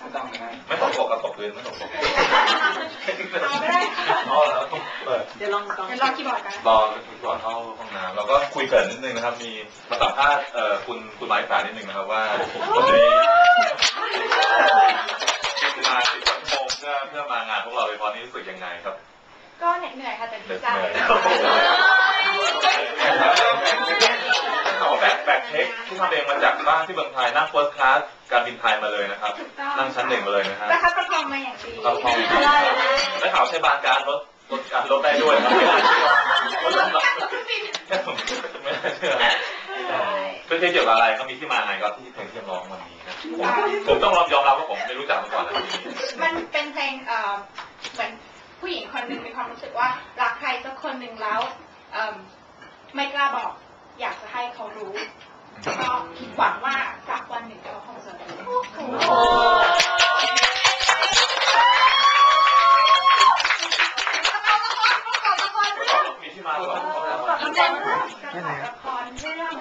ไม่ต้องนะไม่ต้องอกกระตกเลยไม่ต้องตกเอาแล้วต้องเปิดเดี๋ยวลองลองเดี๋ยลองคีย์บอร์ดกันรอก่อดเข้าห้องน้ำเราก็คุยเกินนิดนึงนะครับ มีมาสัมภาษณ์คุณคุณไลฟ์สานิดนึงนะครับว่าวันนี้มาสิบสองโมงเพื่อเพื่อมางานพวกเราในพอนี้รู้สึกยังไงครับ ก็เหนื่อยค่ะแต่ดีใจ ที่ทำเองมาจากบ้านที่เมืองไทยนั่งเฟิร์สคลาสการบินไทยมาเลยนะครับถูกต้องนั่งชั้นหนึ่งมาเลยนะฮะประคับประคองมาอย่างดีครับผมได้ข่าวใช้บานการรถรถการรถได้ด้วยครับไม่น่าเชื่อรถลำบากแค่ผมไม่น่าเชื่อเป็นเพลงเกี่ยวกับอะไรเขามีที่มาไงครับที่เพลงที่จะร้องวันนี้ครับผมผมต้องยอมรับว่าผมไม่รู้จักมาก่อนนะมันเป็นเพลงเอ่อเหมือนผู้หญิงคนหนึ่งมีความรู้สึกว่ารักใครสักคนหนึ่งแล้วเอิ่มไม่กล้าบอก อยากจะให้เขารู้ ก็คิดหวังว่าสักวันหนึ่งเขาคงจะรู้ตะโกนตะโกนตะโกนมีที่มาก่อนมันเป็นเรื่องการถ่ายละครเรื่อง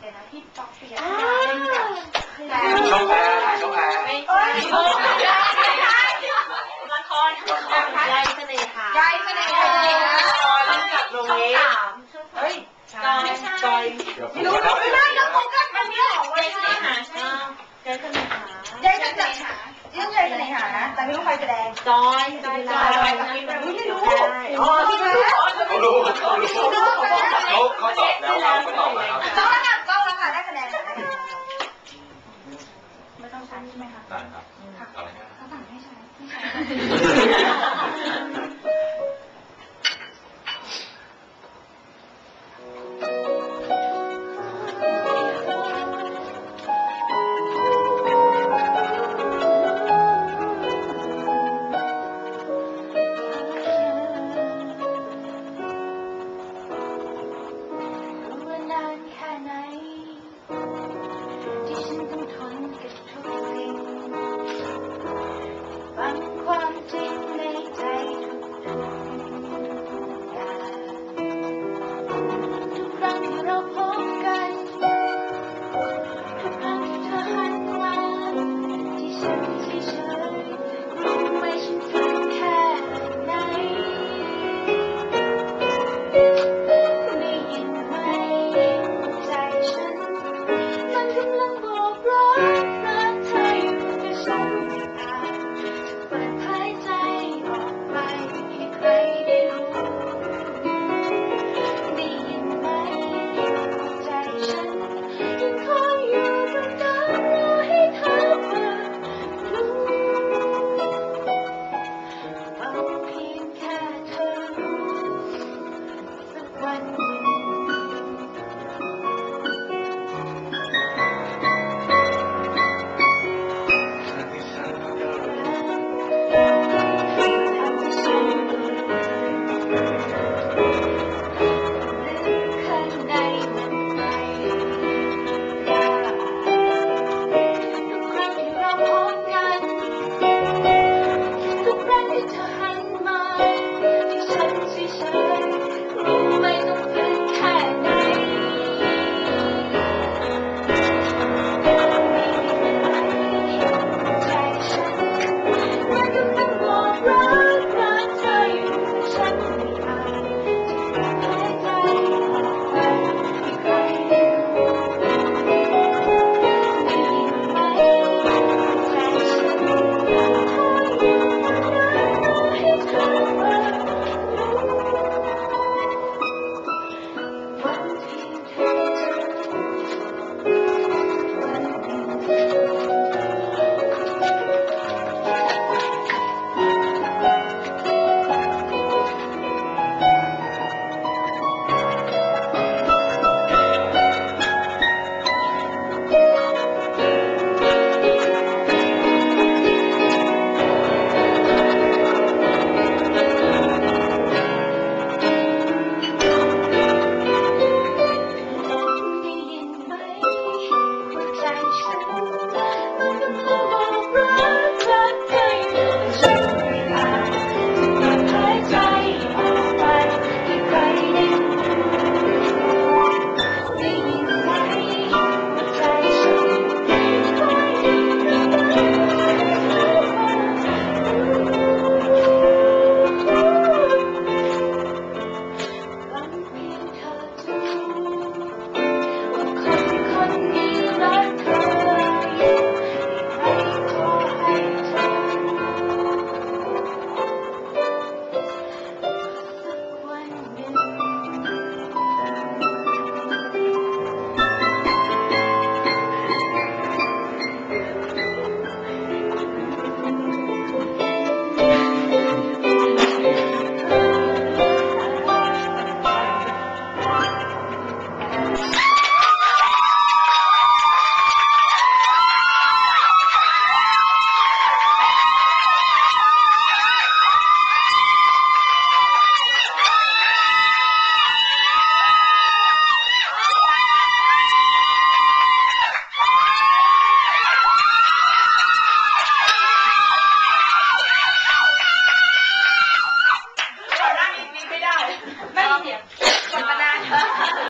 เดี๋ยวนะที่ป๊อกเปียเล่นกับแต่ช่องแอร์ช่องแอร์ไม่ใช่ไม่ใช่ละครยายเสน่หายายเสน่หาต้องกับโรงเรียน phenomenon.